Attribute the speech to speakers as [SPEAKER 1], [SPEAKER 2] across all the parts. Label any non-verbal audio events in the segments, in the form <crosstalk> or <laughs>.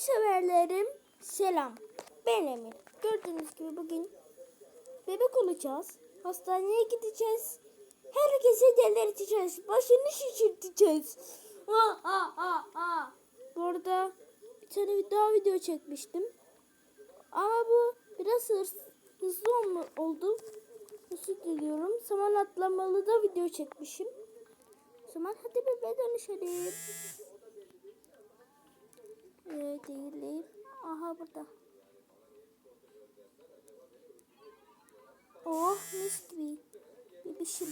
[SPEAKER 1] severlerim selam. Ben Emir. Gördüğünüz gibi bugün bebek olacağız. Hastaneye gideceğiz. Herkese delirteceğiz. Başını şişirteceğiz. Ha, ha, ha. Bu arada bir tane daha video çekmiştim. Ama bu biraz hırs, hızlı oldu. Özür diliyorum. Saman atlamalı da video çekmişim. O zaman hadi bebeğe dönüşelim. Ee, değil değil. Aha burada. Oh mis gibi. Bebişim.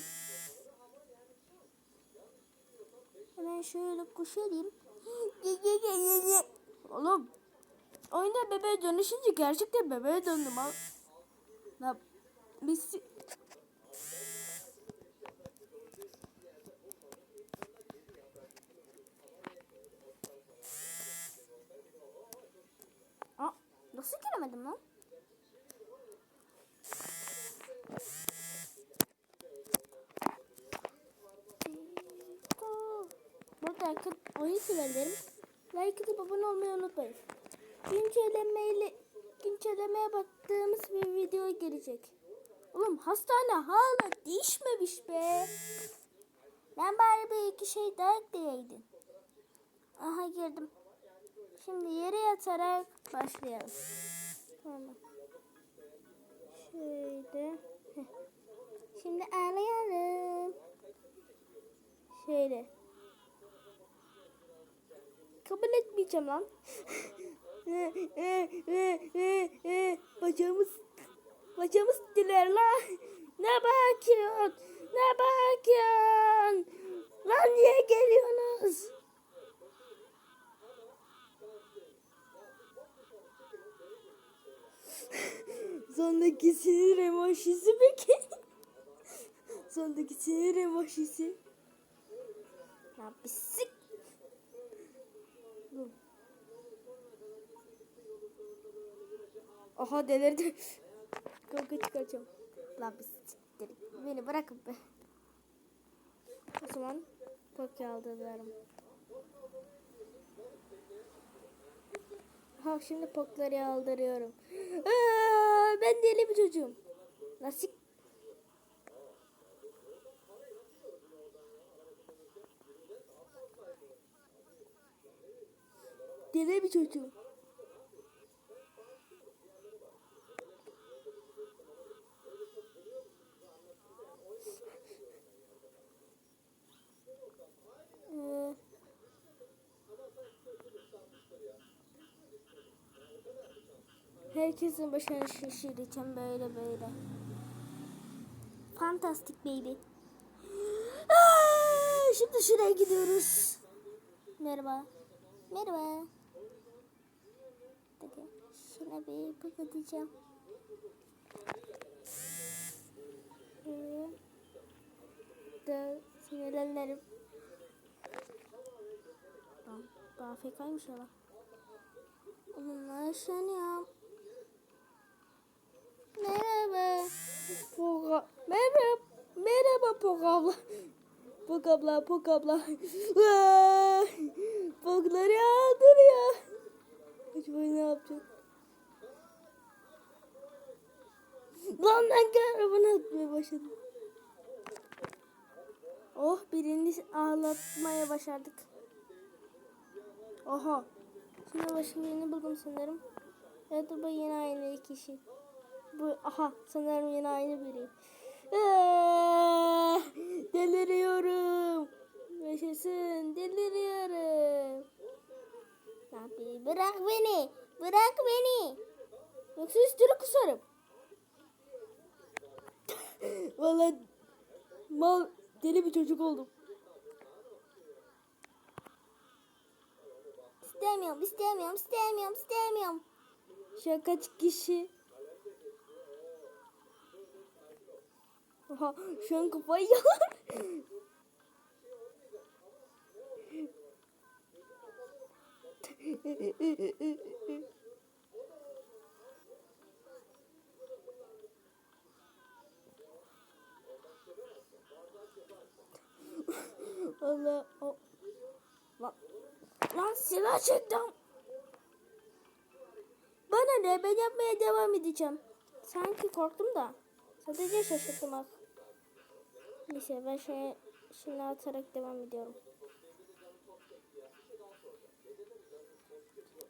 [SPEAKER 1] Hemen şöyle kuşayım. <gasps> Oğlum. Oyunda bebeğe dönüşünce gerçekten bebeğe döndüm ha. La biz Aa, giremedim lan? Burada yakın oyun severlerim. Like atıp abone olmayı unutmayın. Güncellemeyle güncellemeye baktığımız bir video gelecek. Oğlum hastane hala değişmemiş be. Ben bari bir iki şey daha ekleyeydin. Aha girdim. Şimdi yere yatarak başlayalım. Tamam. Şöyle. Heh. Şimdi ağlayalım. Şöyle. Kabul etmeyeceğim lan. <laughs> bacağımız bacağımız diler lan. Ne bakıyorsun? Ne bakıyorsun? Lan niye geliyorsunuz? Sondaki sinir emojisi peki? <laughs> Sondaki sinir emojisi. Ya bisik. Dur. Aha delirdi. <laughs> Kavga çıkaracağım. Lan bisik. Beni bırakın be. O zaman Tokyo aldırırım. Ha şimdi pokları aldırıyorum. <gasps> Aa, ben deli bir çocuğum. Nasıl? Deli bir çocuğum. Ee, Herkesin başına şişireceğim böyle böyle. Fantastic baby. Aa, şimdi şuraya gidiyoruz. Merhaba. Merhaba. Hadi şuna bir bakacağım. Da sinirlenirim. Tamam. Daha fekaymış ama. Onunla yaşanıyor. Merhaba. Poga. Merhaba. Merhaba Pog abla. Pog abla, Pog abla. Pogları aldırıyor. Acaba ne yapacak? Lan ben arabana atmaya başladım. Oh birini ağlatmaya başardık. Oha. Şimdi başka birini buldum sanırım. Evet bu yine aynı kişi. Bu aha sanırım yine aynı biri. Deliriyorum. Yaşasın deliriyorum. Abi bırak beni. Bırak beni. Yoksa üstünü kusarım. <laughs> Vallahi mal deli bir çocuk oldum. İstemiyorum, istemiyorum, istemiyorum, istemiyorum. Kaç kişi? Oha, şu an kafayı yalar. Allah o lan lan silah çektim. Bana ne ben yapmaya devam edeceğim. Sanki korktum da. Sadece şaşırdım bak. Neyse ben şey şimdi atarak devam ediyorum.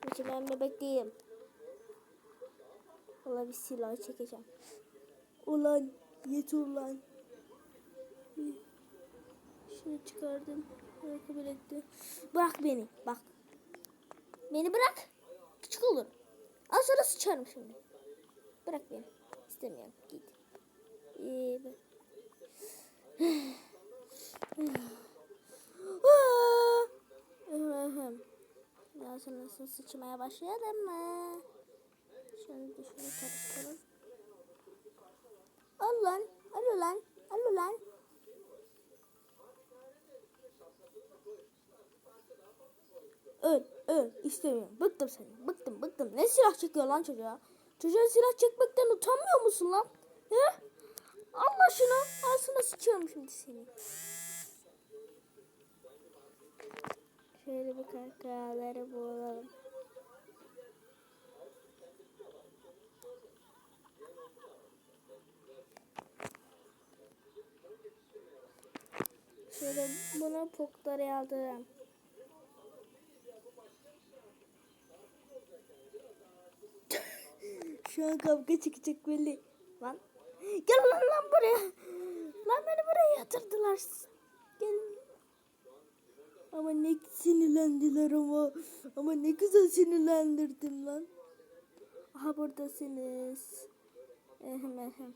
[SPEAKER 1] Neyse ben bebek değilim. Valla bir silah çekeceğim. Ulan yeter ulan. Şunu çıkardım. Kabul etti. Bırak beni. Bak. Beni bırak. Küçük olur. Az sonra sıçarım şimdi. Bırak beni. İstemiyorum. Git. Ben- Sonrasında sıçmaya başlayalım mı? Şunu da şunu karıştıralım. Al lan. Al lan. Al lan. Öl, öl. İstemiyorum. Bıktım seni. Bıktım, bıktım. Ne silah çekiyor lan çocuğa? Çocuğa silah çekmekten utanmıyor musun lan? He? Allah şunu. Ağzına sıçıyorum şimdi seni. Şöyle bir kahkahaları bulalım. Şöyle buna pokları yaldıralım. <laughs> Şu an kavga çıkacak belli. Lan. Gel lan buraya. Lan beni buraya yatırdılar. Gel. Ama ne sinirlendiler ama. Ama ne güzel sinirlendirdin lan. Aha buradasınız. Ehem ehem.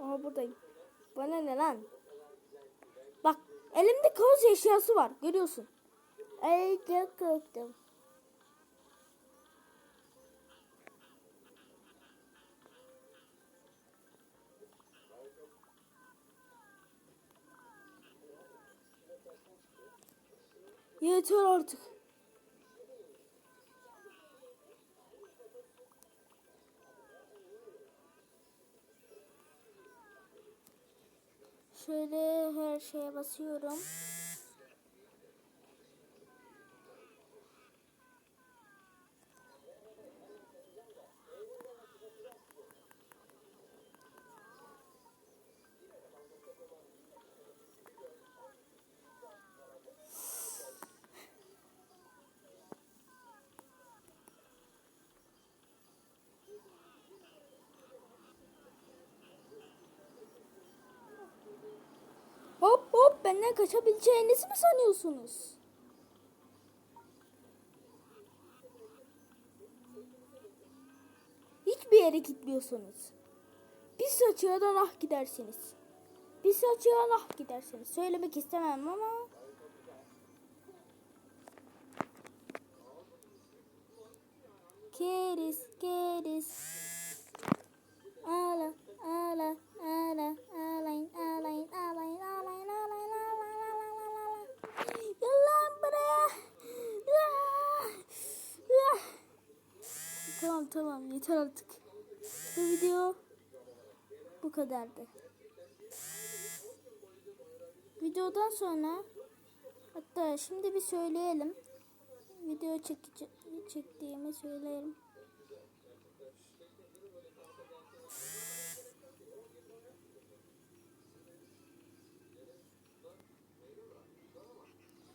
[SPEAKER 1] Aha buradayım. Bana ne lan? Bak elimde kaos eşyası var. Görüyorsun. Ay çok korktum. Yeter artık. Şöyle her şeye basıyorum. benden kaçabileceğinizi mi sanıyorsunuz? Hiçbir yere gitmiyorsunuz. Bir saçığa ah gidersiniz. Bir saçığa ah gidersiniz. Söylemek istemem ama... Keriz, keriz. Ağla, ağla, ağla, ağlayın, ağlayın, ağlayın, ağlayın. Tamam tamam yeter artık. Bu video bu kadardı. Videodan sonra hatta şimdi bir söyleyelim. Video çekici, çektiğimi söyleyelim.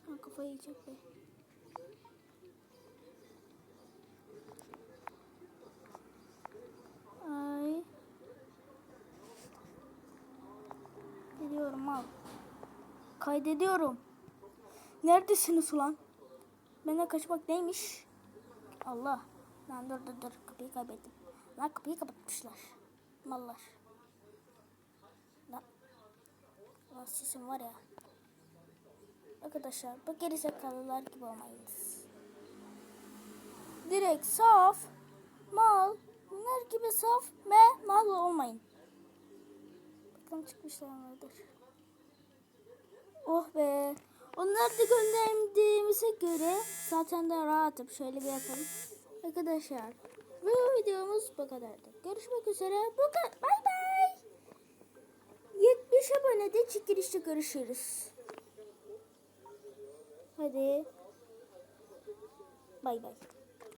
[SPEAKER 1] Ha, kafayı yiyecek be. Ay. Gidiyorum al. Kaydediyorum. Neredesiniz ulan? Benden kaçmak neymiş? Allah. Lan dur dur dur kapıyı kaybettim. Lan kapıyı kapatmışlar. Mallar. Lan. Lan sesim var ya. Arkadaşlar bu gerizekalılar gibi olmayınız. Direkt saf, mal, bunlar gibi saf ve mal olmayın. Bakalım çıkmışlar mıdır? Oh be. Onları da gönderdiğimize göre zaten de rahatım. Şöyle bir yapalım. Arkadaşlar bu videomuz bu kadardı. Görüşmek üzere. Bu kadar. Bay bay. 70 abonede çekilişte görüşürüz. Hadi. Bay bay.